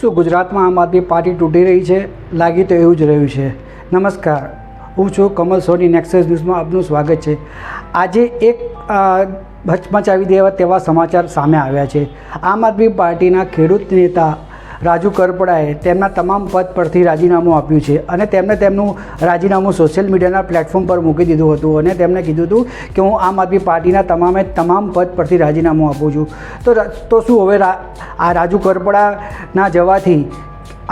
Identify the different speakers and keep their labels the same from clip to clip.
Speaker 1: શું ગુજરાતમાં આમ આદમી પાર્ટી તૂટી રહી છે? લાગી તો એવું જ રહ્યું છે. નમસ્કાર. હું છું કમલ સોની નેક્સસ ન્યૂઝમાં આપનું સ્વાગત છે. આજે એક ભચમચાવી દેવા તેવા સમાચાર સામે આવ્યા છે. આમ આદમી પાર્ટીના ખેડૂત નેતા રાજુ કરપડાએ તેમના તમામ પદ પરથી રાજીનામું આપ્યું છે અને તેમણે તેમનું રાજીનામું સોશિયલ મીડિયાના પ્લેટફોર્મ પર મૂકી દીધું હતું અને તેમણે કીધું હતું કે હું આમ આદમી પાર્ટીના તમામે તમામ પદ પરથી રાજીનામું આપું છું. તો તો શું હવે આ રાજુ કરપડાના જવાથી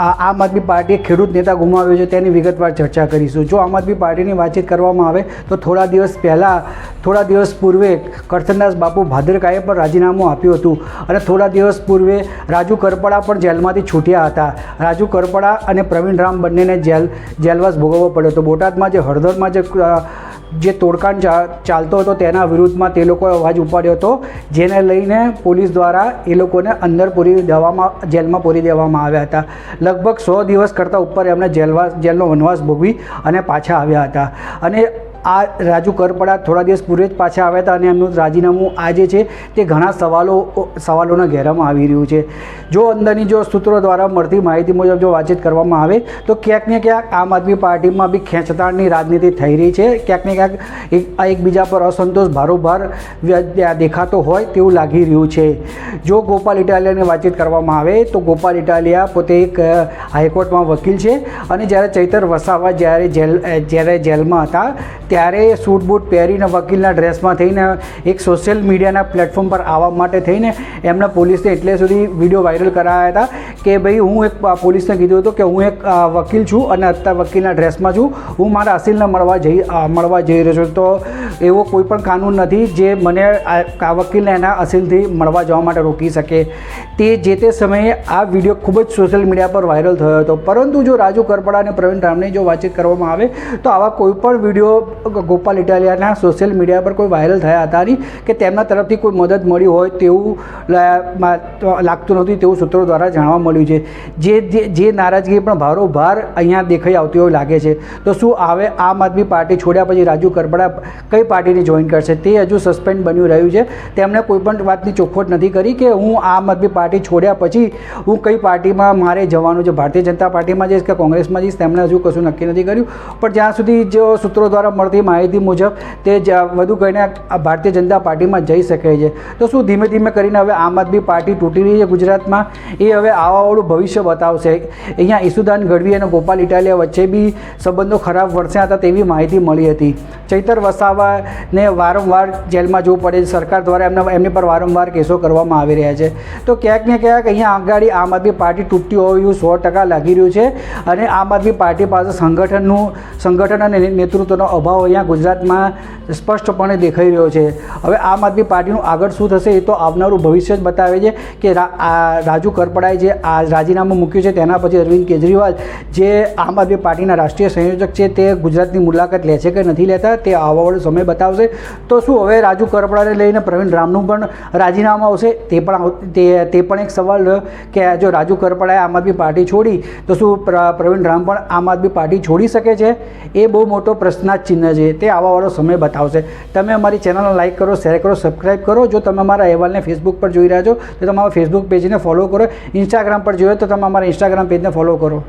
Speaker 1: આમ આદમી પાર્ટીએ ખેડૂત નેતા ગુમાવ્યો છે તેની વિગતવાર ચર્ચા કરીશું. જો આમ આદમી પાર્ટીની વાતચીત કરવામાં આવે, તો થોડા દિવસ પહેલાં, થોડા દિવસ પૂર્વે કરસનદાસ બાપુ ભાદરકાએ પણ રાજીનામું આપ્યું હતું અને થોડા દિવસ પૂર્વે રાજુ કરપડા પણ જેલમાંથી છૂટ્યા હતા. રાજુ કરપડા અને પ્રવીણ રામ બંનેને જેલ, જેલવાસ ભોગવવો પડ્યો હતો. બોટાદમાં જે હળદરમાં જે જે તોડકાંડ ચા- ચાલતો હતો તેના વિરુદ્ધમાં તે લોકોએ અવાજ ઉપાડ્યો હતો, જેને લઈને પોલીસ દ્વારા એ લોકોને અંદર પૂરી દેવામાં, જેલમાં પૂરી દેવામાં આવ્યા હતા. લગભગ સો દિવસ કરતાં ઉપર એમણે જેલવાસ જેલનો વનવાસ ભોગવી અને પાછા આવ્યા હતા. અને આ રાજુ કરપડા થોડા દિવસ પૂર્વે જ પાછા આવ્યા હતા અને એમનું રાજીનામું આ જે છે તે ઘણા સવાલો, સવાલોના ઘેરામાં આવી રહ્યું છે. જો અંદરની જો સૂત્રો દ્વારા મળતી માહિતી મુજબ જો વાતચીત કરવામાં આવે, તો ક્યાંક ને ક્યાંક આમ આદમી પાર્ટીમાં બી ખેંચતાણની રાજનીતિ થઈ રહી છે. ક્યાંક ને ક્યાંક એક એકબીજા પર અસંતોષ ભારોભાર દેખાતો હોય તેવું લાગી રહ્યું છે. જો ગોપાલ ઇટાલિયાની વાતચીત કરવામાં આવે, તો ગોપાલ ઇટાલિયા પોતે એક હાઈકોર્ટમાં વકીલ છે અને જ્યારે ચૈતર વસાવા જ્યારે જેલ જ્યારે જેલમાં હતા, ત્યારે સૂટ બૂટ પહેરીને વકીલના ડ્રેસમાં થઈને એક સોશિયલ મીડિયાના પ્લેટફોર્મ પર આવવા માટે થઈને એમને પોલીસને એટલે સુધી વીડિયો વાયરલ કરાયા હતા કે ભાઈ હું એક પોલીસને કીધું હતું કે હું એક વકીલ છું અને અત્યારે વકીલના ડ્રેસમાં છું. હું મારા અસીલને મળવા જઈ મળવા જઈ રહ્યો છું. તો એવો કોઈ પણ કાનૂન નથી જે મને આ વકીલને એના અસીલથી મળવા જવા માટે રોકી શકે. તે જે તે સમયે આ વીડિયો ખૂબ જ સોશિયલ મીડિયા પર વાયરલ થયો હતો. પરંતુ જો રાજુ કરપડા અને પ્રવીણ રામને જો વાતચીત કરવામાં આવે, તો આવા કોઈ પણ વીડિયો ગોપાલ ઇટાલિયાના સોશિયલ મીડિયા પર કોઈ વાયરલ થયા હતા નહીં કે તેમના તરફથી કોઈ મદદ મળી હોય તેવું લાગતું નથી તેવું સૂત્રો દ્વારા જાણવા મળ્યું છે. જે જે- નારાજગી પણ ભારોભાર અહીંયા દેખાઈ આવતી હોય લાગે છે. તો શું આવે આમ આદમી પાર્ટી છોડ્યા પછી રાજુ કરપડા કઈ પાર્ટીને જોઈન કરશે? તે હજુ સસ્પેન્ડ બન્યું રહ્યું છે. તેમણે કોઈ પણ વાતની ચોખવટ નથી કરી કે હું આમ આદમી પાર્ટી છોડ્યા પછી હું કઈ પાર્ટીમાં મારે જવાનું છે? ભારતીય જનતા પાર્ટીમાં જઈશ કે કોંગ્રેસમાં જઈશ? તેમણે હજુ કશું નક્કી નથી કર્યું. પણ જ્યાં સુધી જો સૂત્રો દ્વારા મળતી માહિતી મુજબ તે વધુ કરીને ભારતીય જનતા પાર્ટીમાં જઈ શકે છે. તો શું ધીમે ધીમે કરીને હવે આમ આદમી પાર્ટી તૂટી રહી છે ગુજરાતમાં? એ હવે આવાવાળું ભવિષ્ય બતાવશે. અહીંયા ઈસુદાન ગઢવી અને ગોપાલ ઇટાલિયા વચ્ચે બી સંબંધો ખરાબ વરસ્યા હતા તેવી માહિતી મળી હતી. ચૈતર વસાવાને વારંવાર જેલમાં જવું પડે સરકાર દ્વારા એમના એમની પર વારંવાર કેસો કરવામાં આવી રહ્યા છે. તો ક્યાંક ને ક્યાંક અહીંયા આગળ આમ આદમી પાર્ટી તૂટતી હોય એવું સો ટકા લાગી રહ્યું છે અને આમ આદમી પાર્ટી પાસે સંગઠનનું સંગઠન અને નેતૃત્વનો અભાવ અહીંયા ગુજરાતમાં સ્પષ્ટપણે દેખાઈ રહ્યો છે. હવે આમ આદમી પાર્ટીનું આગળ શું થશે એ તો આવનારું ભવિષ્ય જ બતાવે છે કે રાજુ કરપડાએ જે આ રાજીનામું મૂક્યું છે તેના પછી અરવિંદ કેજરીવાલ જે આમ આદમી પાર્ટીના રાષ્ટ્રીય સંયોજક છે તે ગુજરાતની મુલાકાત લે છે કે નથી લેતા તે આવવાવાળો સમય બતાવશે. તો શું હવે રાજુ કરપડાને લઈને પ્રવીણ રામનું પણ રાજીનામું આવશે? તે પણ તે પણ એક સવાલ રહ્યો કે જો રાજુ કરપડાએ આમ આદમી પાર્ટી છોડી, તો શું પ્ર- પ્રવીણ રામ પણ આમ આદમી પાર્ટી છોડી શકે છે? એ બહુ મોટો પ્રશ્નાર્થ છે. તે આવવાવાળો સમય બતાવશે તમે અમારી ચેનલને લાઇક કરો શેર કરો સબસ્ક્રાઇબ કરો. જો તમે અમારા અહેવાલને ફેસબુક પર જોઈ રહ્યા છો, તો તમારા ફેસબુક પેજને ફોલો કરો. ઇન્સ્ટાગ્રામ પર જોયો તો તમે અમારા ઇન્સ્ટાગ્રામ પેજને ફોલો કરો.